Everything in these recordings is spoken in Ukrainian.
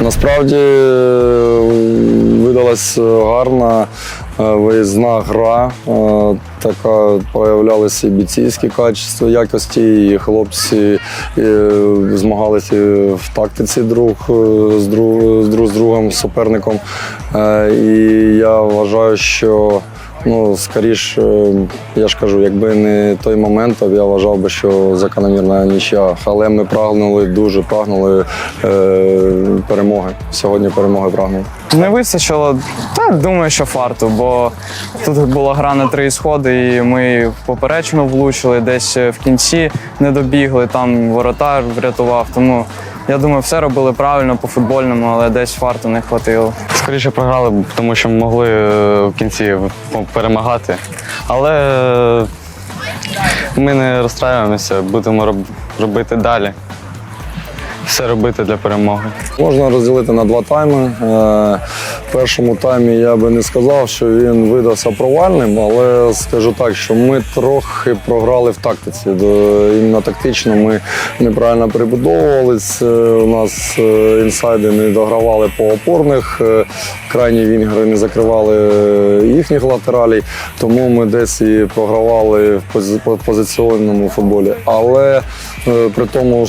Насправді е, видалась гарна е, виїзна гра. е, Така проявлялися і бійцівські качества, якості, і хлопці е, змагалися в тактиці друг е, з друг, з друг з другом, суперником. Е, І я вважаю, що Ну, скоріш, е, я ж кажу, якби не той момент, то я вважав би, що закономірна нічия. Але ми прагнули, дуже прагнули е, перемоги. Сьогодні перемоги прагнули. Не вистачило, та думаю, що фарту, бо тут була гра на три сходи, і ми в поперечину влучили, десь в кінці не добігли, там воротар врятував. Тому я думаю, все робили правильно по футбольному, але десь фарту не хватило. Скоріше програли, тому що могли е, в кінці перемагати. Але е, ми не розстраюємося, будемо робити далі. Все робити для перемоги. Можна розділити на два тайми. Першому таймі я би не сказав, що він видався провальним, але скажу так, що ми трохи програли в тактиці. Іменно тактично ми неправильно прибудовувались. Е, У нас е, інсайди не догравали по опорних, е, крайні вінгери не закривали їхніх латералей, тому ми десь і програвали в пози- по позиціонному футболі. Але при тому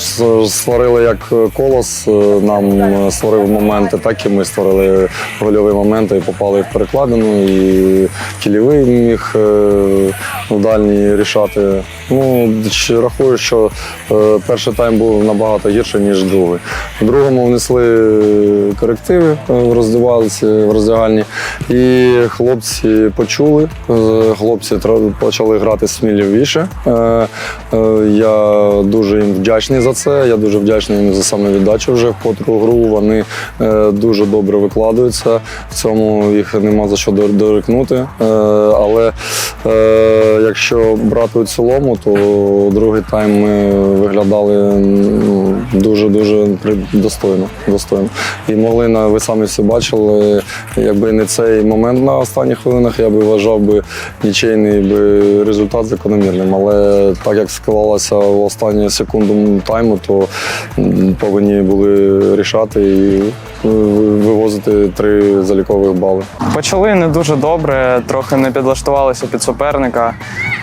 створили як колос, нам створив моменти, так і ми створили гольові моменти попали в перекладину. І кільовий міг е, в дальній рішати. Ну, рахую, що е, перший тайм був набагато гірший, ніж другий. В другому внесли корективи е, в роздівалці, в роздягальні. І хлопці почули, е, хлопці почали грати сміливіше. Я дуже їм вдячний за це. Я дуже вдячний їм за самовіддачу вже в котру гру. Вони дуже добре викладаються. В цьому їх нема за що дор- дорикнути. Але якщо брати у цілому, то другий тайм ми виглядали ну, дуже-дуже достойно. достойно. І могли на ви самі всі бачили, якби не цей момент на останніх хвилинах, я би вважав би нічийний би результат закономірним. Але так як склалося в останню секунду тайму, то повинні були рішати і е, вивозити три залікових бали. Почали не дуже добре, трохи не підлаштувалися під суперника.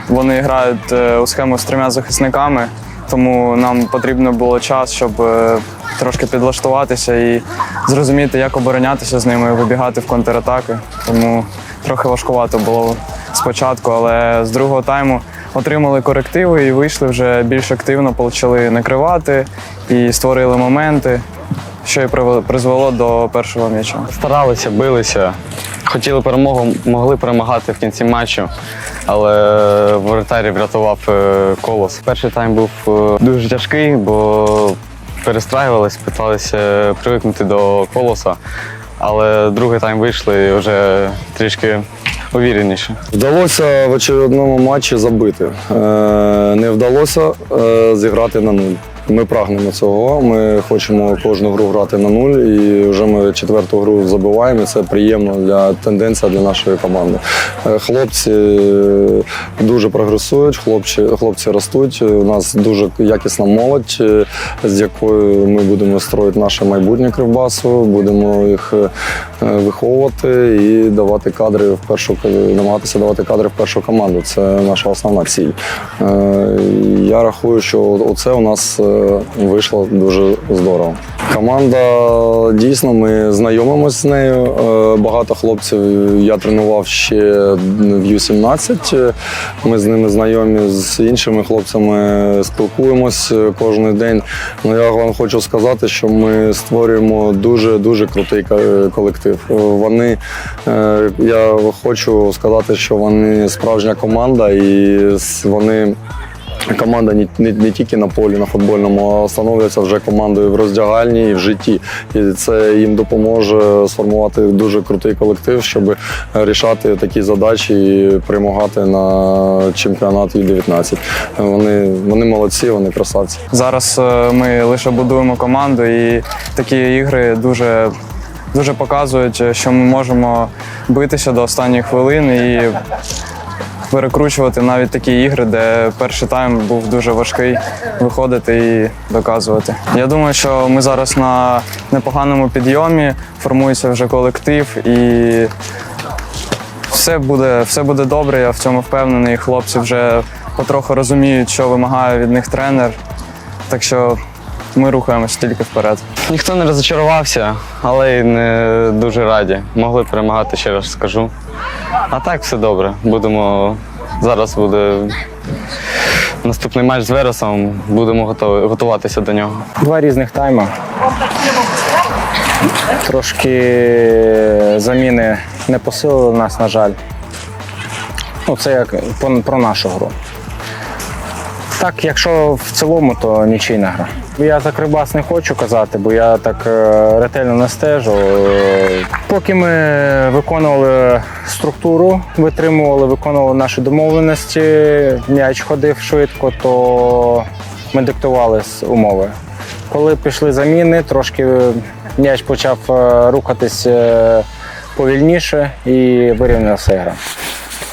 Вони грають е, у схему з трьома захисниками, тому нам потрібно було час, щоб е, трошки підлаштуватися і зрозуміти, як оборонятися з ними, вибігати в контратаки. Тому трохи важкувато було спочатку, але з другого тайму отримали корективи і вийшли вже більш активно, почали накривати і створили моменти, що і призвело до першого м'яча. Старалися, билися, хотіли перемогу, могли перемагати в кінці матчу, але воротарі врятував е, колос. Перший тайм був е, дуже тяжкий, бо перестраювалися, питалися привикнути до колоса. Але другий тайм вийшли і вже трішки увіреніше. Вдалося в очередному матчі забити. Е, Не вдалося зіграти на нуль. Ми прагнемо цього. Ми хочемо кожну гру грати на нуль, і вже ми четверту гру забиваємо. і Це приємно для тенденція для нашої команди. Е, Хлопці е, дуже прогресують, хлопці, хлопці ростуть. У нас дуже якісна молодь, е, з якою ми будемо строїти наше майбутнє кривбасу, будемо їх виховувати і давати кадри в першу намагатися давати кадри в першу команду. Це наша основна ціль. Я рахую, що оце у нас вийшло дуже здорово. Команда дійсно ми знайомимося з нею. Е, Багато хлопців я тренував ще в Ю-17. Ми з ними знайомі з іншими хлопцями, спілкуємось кожен день. Ну я вам хочу сказати, що ми створюємо дуже дуже крутий колектив. Е, Вони е, я хочу сказати, що вони справжня команда, і вони. Команда не, не, тільки на полі, на футбольному, а становляться вже командою в роздягальні і в житті. І це їм допоможе сформувати дуже крутий колектив, щоб рішати такі задачі і перемагати на чемпіонат Ю-19. Вони, вони молодці, вони красавці. Зараз е, ми лише будуємо команду, і такі ігри дуже, дуже показують, що ми можемо битися до останніх хвилин і перекручувати навіть такі ігри, де перший тайм був дуже важкий, виходити і доказувати. Я думаю, що ми зараз на непоганому підйомі, формується вже колектив і все буде, все буде добре, я в цьому впевнений. Хлопці вже потроху розуміють, що вимагає від них тренер. Так що ми рухаємося тільки вперед. Ніхто не розчарувався, але й не дуже раді. Могли перемагати, ще раз скажу. А так все добре. Будемо. Зараз буде наступний матч з Вересом. Будемо готові, готуватися до нього. Два різних тайми. Трошки заміни не посилили нас, на жаль. Ну, це як про, нашу гру. Так, якщо в цілому, то нічийна гра. Я за Кривбас не хочу казати, бо я так е, ретельно не стежу. Поки ми виконували структуру, витримували, виконували наші домовленості, м'яч ходив швидко, то ми диктували умови. Коли пішли заміни, трошки м'яч почав е, рухатись е, повільніше і вирівнявся гра.